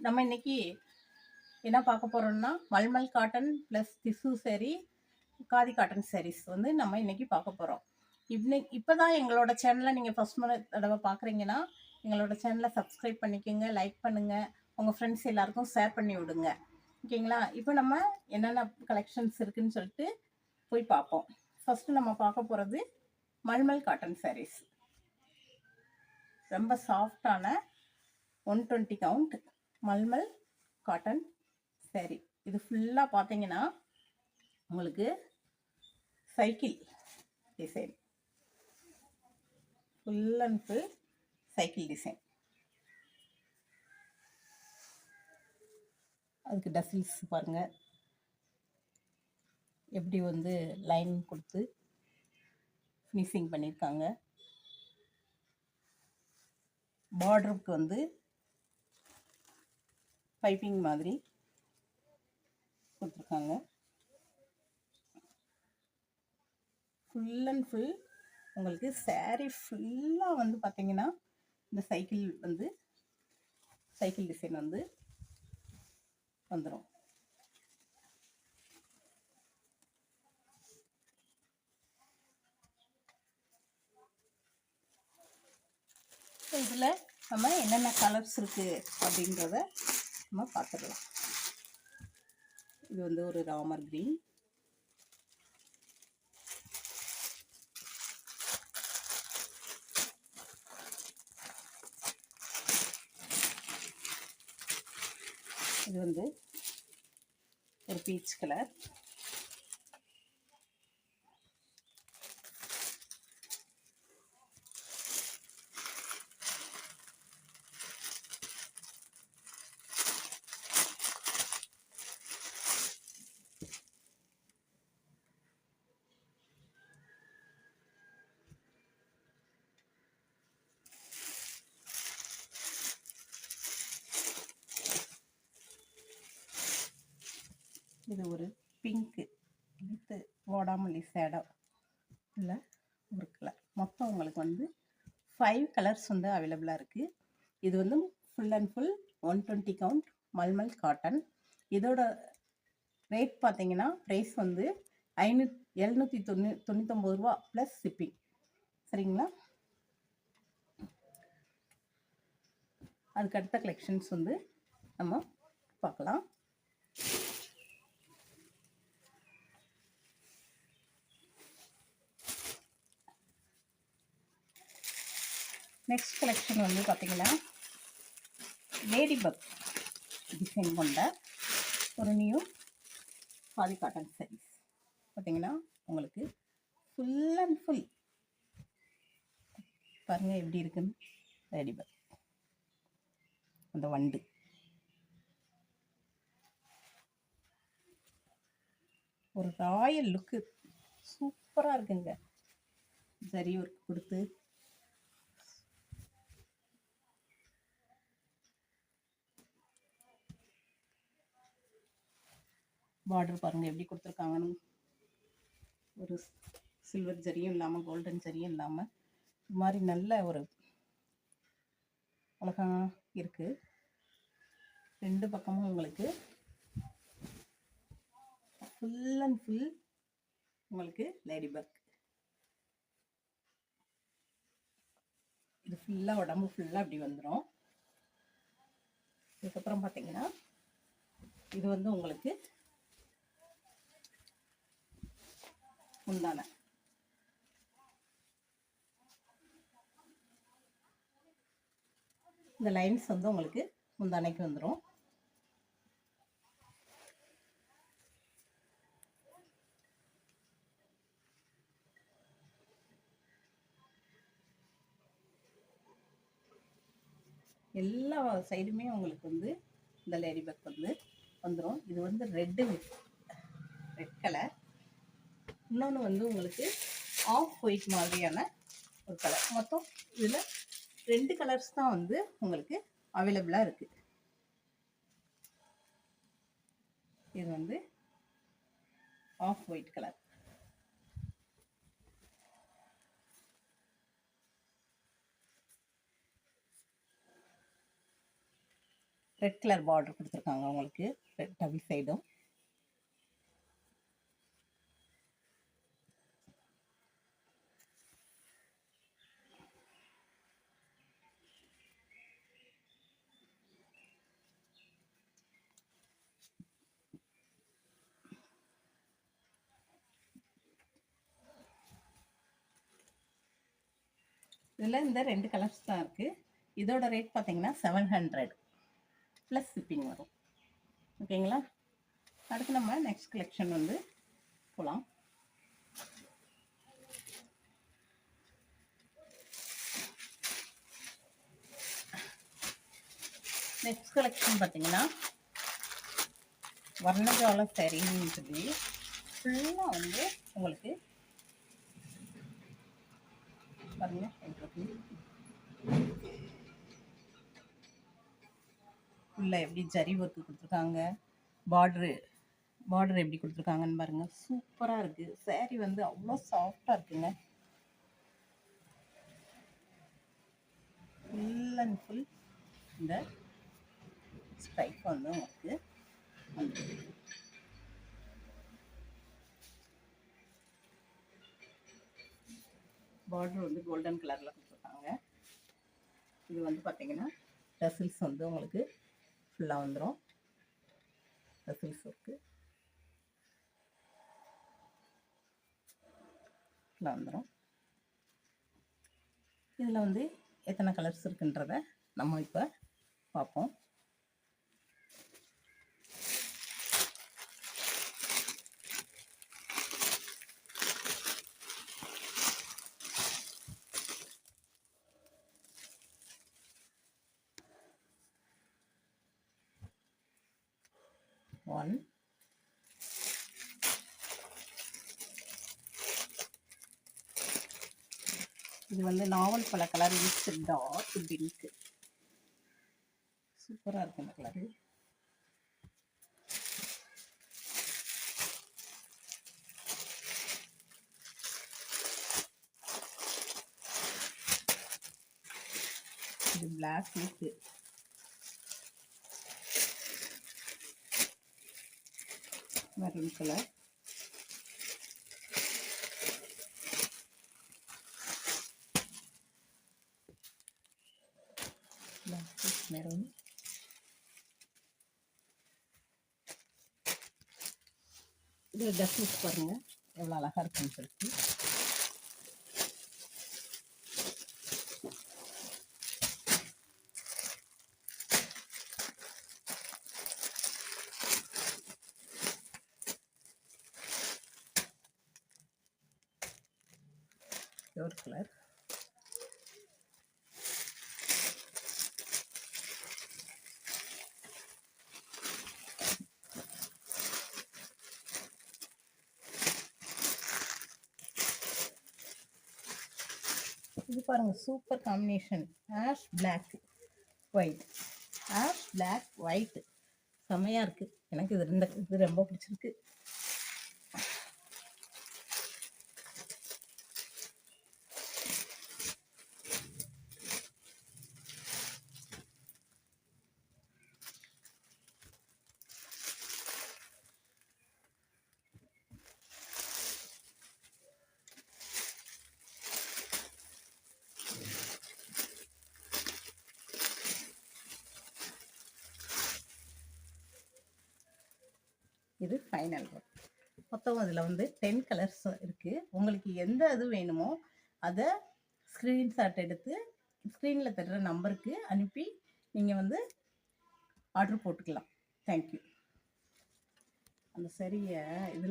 நம்ம இன்னைக்கு என்ன பார்க்க போகிறோம்னா மல்மல் காட்டன் ப்ளஸ் திசு சேரீ காதி காட்டன் சேரீஸ் வந்து நம்ம இன்னைக்கு பார்க்க போறோம். இன்னைக்கு இப்போதான் எங்களோட சேனலை நீங்கள் ஃபஸ்ட் முறை தடவை பார்க்குறீங்கன்னா எங்களோட சேனலை சப்ஸ்கிரைப் பண்ணிக்கோங்க லைக் பண்ணுங்கள் உங்கள் ஃப்ரெண்ட்ஸ் எல்லாருக்கும் ஷேர் பண்ணி விடுங்க. ஓகேங்களா இப்போ நம்ம என்னென்ன கலெக்ஷன்ஸ் இருக்குன்னு சொல்லிட்டு போய் பார்ப்போம். ஃபஸ்ட்டு நம்ம பார்க்க போகிறது மல்மல் காட்டன் சாரீஸ் ரொம்ப சாஃப்டான one twenty count mulmul cotton sari இது ஃபுல்லாக பார்த்தீங்கன்னா உங்களுக்கு cycle design full and full cycle design அதுக்கு டசில்ஸ் பாருங்கள் எப்படி வந்து லைன் கொடுத்து ஃபினிஷிங் பண்ணியிருக்காங்க பார்டருக்கு வந்து பைப்பிங் மாதிரி கொடுத்துருக்காங்க. ஃபுல் அண்ட் ஃபுல் உங்களுக்கு சேரீ ஃபுல்லாக வந்து பார்த்தீங்கன்னா இந்த சைக்கிள் வந்து சைக்கிள் டிசைன் வந்து வந்துடும் இதில் நம்ம என்னென்ன கலர்ஸ் இருக்குது அப்படின்றத நம்ம பார்த்துடலாம் இது வந்து ஒரு ராமர் கிரீன். இது வந்து ஒரு பீச் கலர். இது ஒரு பிங்க்கு வித்து வாடாமல்லி சேடம் இல்லை ஒரு கலர் மொத்தம் உங்களுக்கு வந்து ஃபைவ் கலர்ஸ் வந்து அவைலபிளாக இருக்குது இது வந்து full and full one twenty count mulmul cotton இதோட ரேட் பார்த்தீங்கன்னா ப்ரைஸ் வந்து ஐநூ எழுநூற்றி தொண்ணூ தொண்ணூத்தொம்பது ரூபா ப்ளஸ் ஷிப்பிங் சரிங்களா? அதுக்கு அடுத்த கலெக்ஷன்ஸ் வந்து நம்ம பார்க்கலாம். நெக்ஸ்ட் கலெக்ஷன் வந்து பார்த்தீங்கன்னா லேடி பக் டிசைன் கொண்ட ஒரு நியூ பாதி காட்டன் sarees பார்த்தீங்கன்னா உங்களுக்கு ஃபுல் அண்ட் ஃபுல் பாருங்கள் எப்படி இருக்குன்னு. லேடி பக் அந்த வண்டு. ஒரு ராயல் லுக்கு சூப்பராக இருக்குங்க. ஜரி ஒர்க் கொடுத்து பார்டர் பாருங்கள் எப்படி கொடுத்துருக்காங்கன்னு. ஒரு சில்வர் ஜரியும் இல்லாமல் கோல்டன் ஜரியும் இல்லாமல் இது மாதிரி நல்ல ஒரு அழகாக இருக்குது ரெண்டு பக்கமும் உங்களுக்கு ஃபுல் அண்ட் ஃபுல் உங்களுக்கு லேடி பக் இது ஃபுல்லாக உடம்பு ஃபுல்லாக அப்படி வந்துடும் இதுக்கப்புறம் பார்த்தீங்கன்னா இது வந்து உங்களுக்கு முந்தான இந்த லைன்ஸ் வந்து உங்களுக்கு முந்தானைக்கு வந்துடும் எல்லா சைடுமே உங்களுக்கு வந்து இந்த லேடி பேக் வந்து வந்துடும் இது வந்து ரெட்டு ரெட் கலர் இன்னொன்று வந்து உங்களுக்கு ஆஃப் ஒயிட் மாதிரியான ஒரு கலர் மொத்தம் இதில் ரெண்டு கலர்ஸ் தான் வந்து உங்களுக்கு அவைலபிளாக இருக்குது இது வந்து off white colour red colour border கொடுத்துருக்காங்க உங்களுக்கு. ரெட் டபுள் சைடும் இதில் இந்த ரெண்டு கலர்ஸ் தான் இருக்குது இதோட ரேட் பார்த்தீங்கன்னா செவன் ஹண்ட்ரட் ப்ளஸ் ஷிப்பிங் வரும். ஓகேங்களா அடுத்து நம்ம நெக்ஸ்ட் கலெக்ஷன் வந்து போகலாம் நெக்ஸ்ட் கலெக்ஷன் பார்த்தீங்கன்னா வர்ணஜால சரின்னு சொல்லி ஃபுல்லாக வந்து உங்களுக்கு பாருங்க உங்களுக்கு உள்ள எப்படி ஜரி ஒர்க்கு கொடுத்துருக்காங்க? பார்ட்ரு பார்டர் எப்படி கொடுத்துருக்காங்கன்னு பாருங்க. சூப்பராக இருக்குது சேரீ வந்து அவ்வளோ சாஃப்டாக இருக்குங்க. ஃபுல் அண்ட் ஃபுல் இந்த ஸ்ட்ரைக் வந்து உங்களுக்கு பார்டர் வந்து கோல்டன் கலரில் கொடுத்துருக்காங்க. இது வந்து பார்த்தீங்கன்னா டசில்ஸ் வந்து உங்களுக்கு ஃபுல்லாக வந்துடும் டசில்ஸ் இருக்குது ஃபுல்லாக வந்துடும் இதில் வந்து எத்தனை கலர்ஸ் இருக்குன்றத நம்ம இப்போ பார்ப்போம். ஒன் இது வந்து நாவல் பல கலர் மிக்ஸ் டார்க் பிங்க் சூப்பராக இருக்கு இந்த கலரு இது black with maroon colour maroon with maroon இது டஸ்மிஸ் பாருங்க. எவ்வளோ அழகாக இருக்குன்னு சொல்லிட்டு ஒரு கலர் இது பாருங்க super combination ash black white ash black white செம்மையாக இருக்குது எனக்கு இது ரெண்ட இது ரொம்ப பிடிச்சிருக்கு. இது ஃபைனல் ஒர்க் மொத்தம் அதில் வந்து டென் கலர்ஸ் இருக்குது உங்களுக்கு எந்த இது வேணுமோ அதை ஸ்க்ரீன்ஷாட் எடுத்து ஸ்க்ரீனில் தர்ற நம்பருக்கு அனுப்பி நீங்கள் வந்து ஆர்டர் போட்டுக்கலாம். தேங்க்யூ அந்த சரியை இதில்